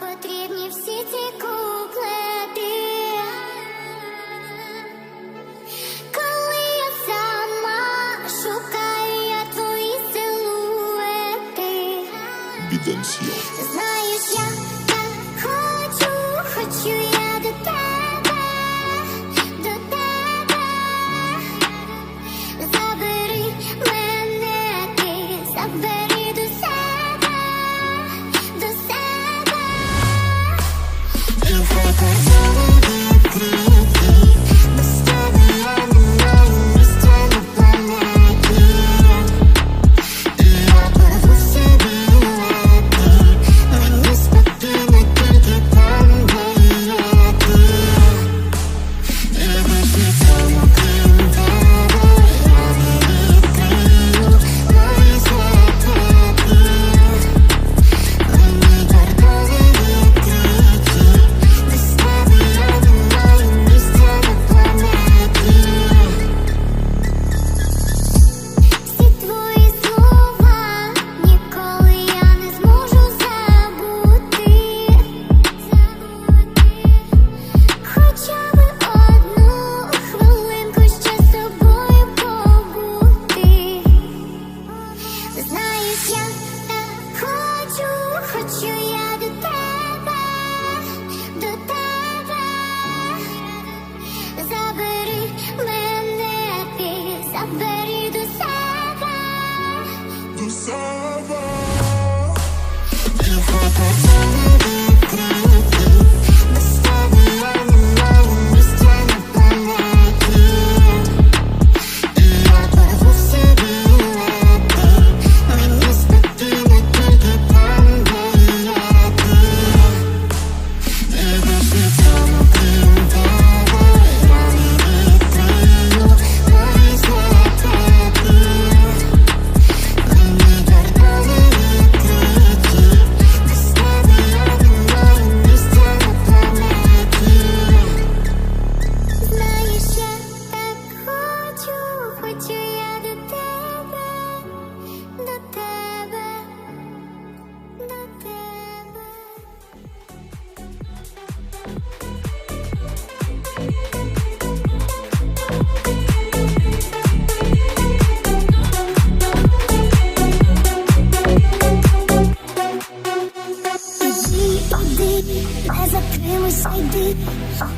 потрібні всі ці куплети. Коли я сама шукаю я твої силуети. Біденсія.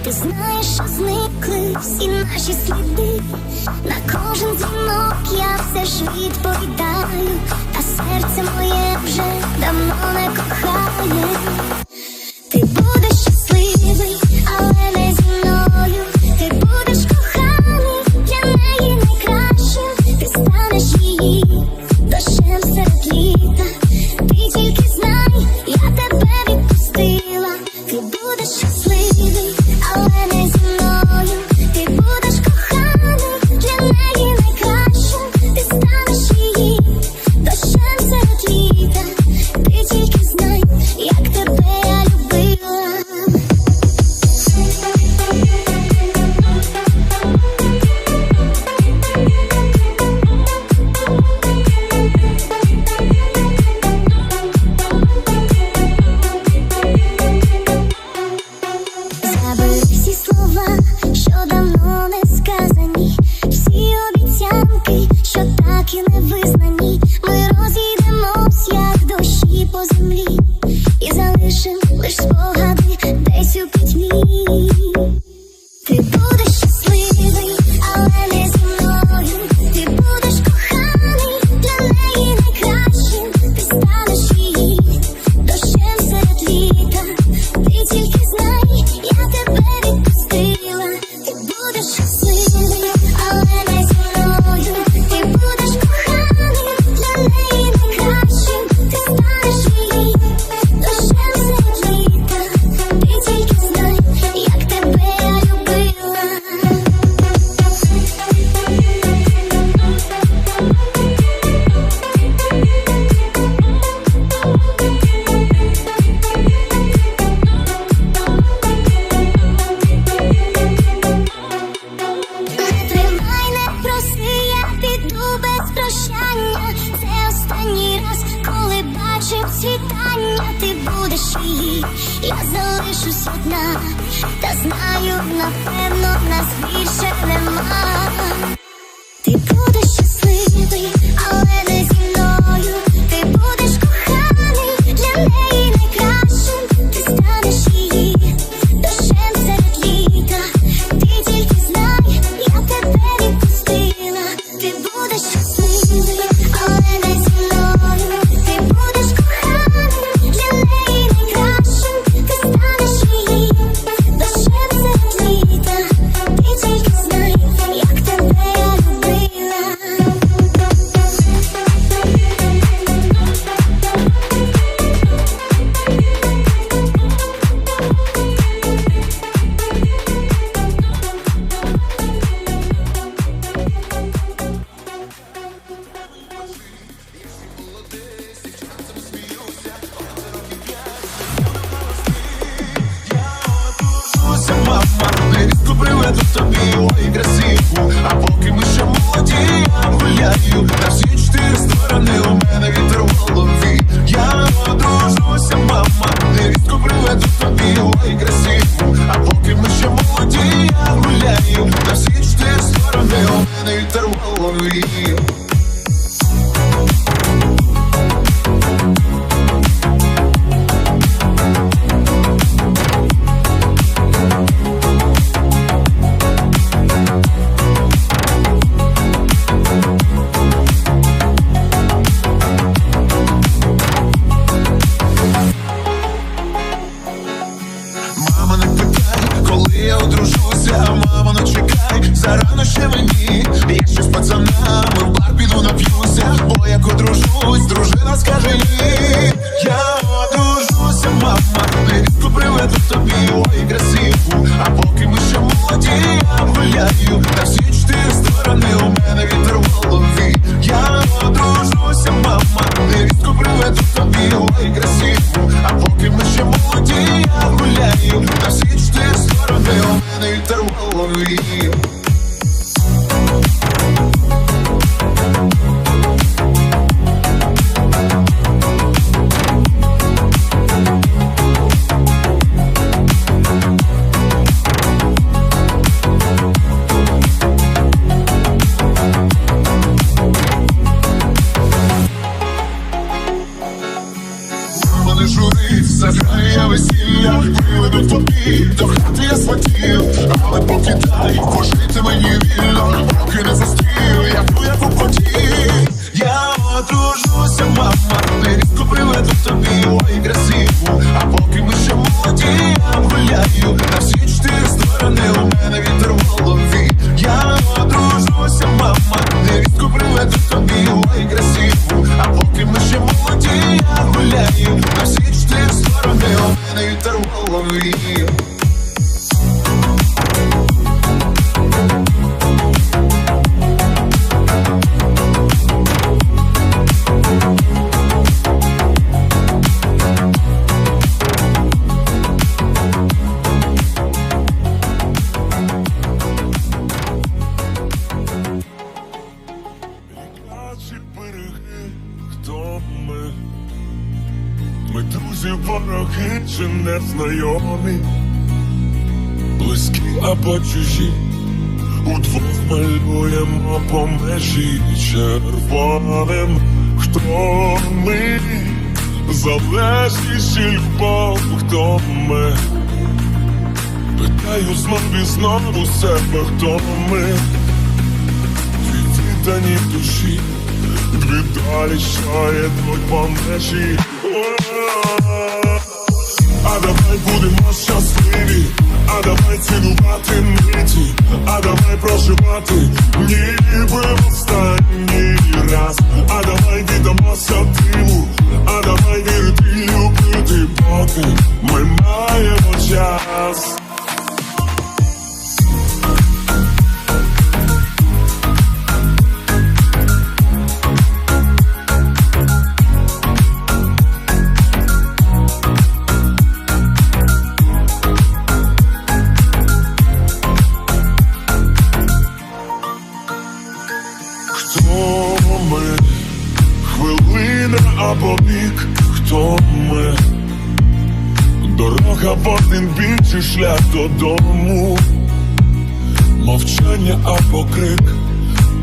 ти, знаєш, що зникли всі наші сліди. На кожен дзвінок я все ж відповідаю, та серце моє вже давно не кохає. Наче світання, ти будеш її, я залишусь одна, та знаю, напевно, нас більше нема. Приведу тобі, ой, красиву. А поки ми ще молоді, я гуляю. На всі чотири сторони у мене вітер в голові. Я одружуся, мама, невістку приведу тобі, ой, красиву. А поки ми ще молоді, я гуляю. На всі чотири сторони у мене вітер в голові береги, хто ми? Ми друзі, вороги чи незнайомі, близькі або чужі, удвох малюємо по межі червоним, хто ми, залежність і любов, хто ми. Питаю знов і знову себе, хто ми. Дві віддані душі, дві долі, що йдуть по межі. А давай будемо щасливі, а давай цінувати миті, а давай проживати, ніби в останній раз, а давай віддамося диву, а давай вірити любити, поки ми маємо час. Один бік шлях додому. Мовчання або крик,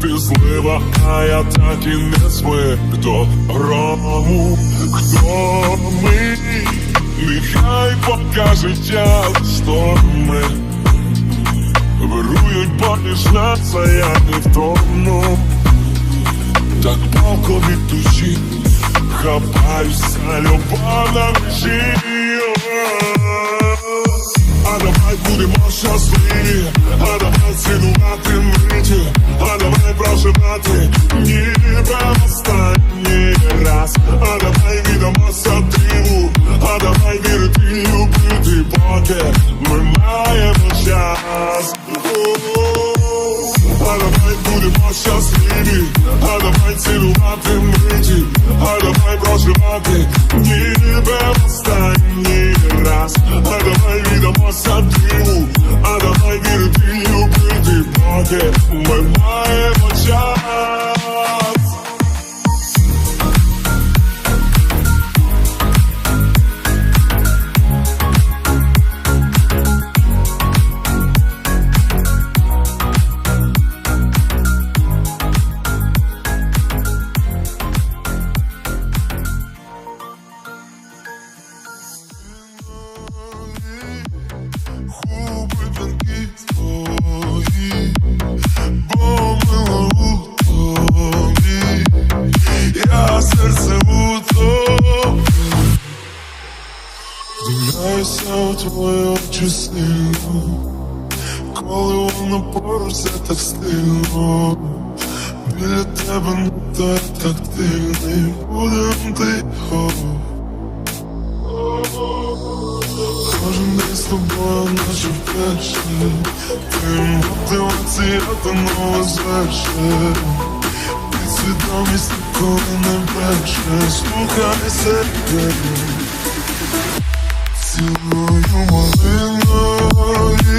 ти злива, а я так і не звик до грому. Хто ми? Нехай покаже час шторми. Вирують поміж нас, а я не втону. Так палко від душі, хапаюся, любов на межі. Будемо щасливі, а давай цінувати миті, а давай проживати ніби останній раз, а давай відомося диву, а давай вірити любити, поки ми маємо час. А давай будемо щасливі, твої очі сильно, коли воно поруч це так стильно. Біля тебе не так тактильний, будем тихо. Кожен день з тобою наче вперше. Ти мотивація та нове зверше Підсвідомість ніколи не бреше Слухай себе Yüreğim ağrıyor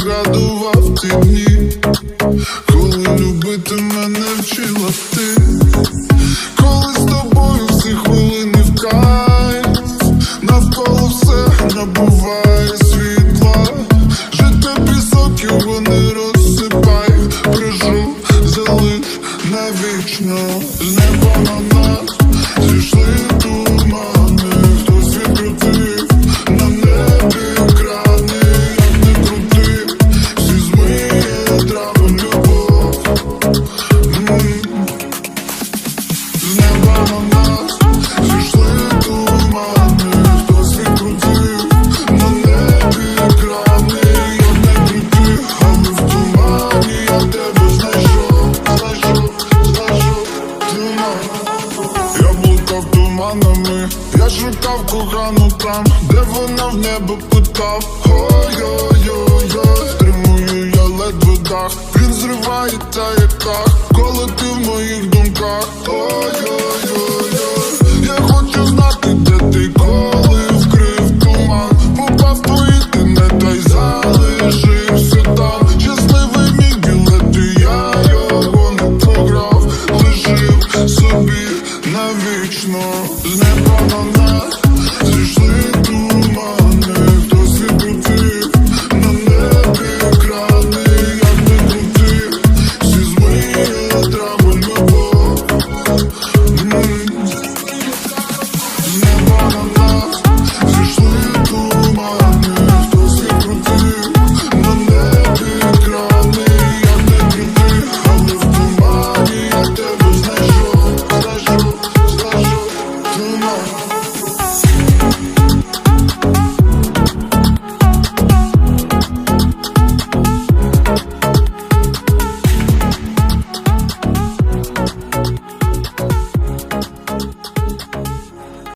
пригадував ті дні, коли ти в моїх думках, то, я хочу знати, де ти коли. Mm-hmm.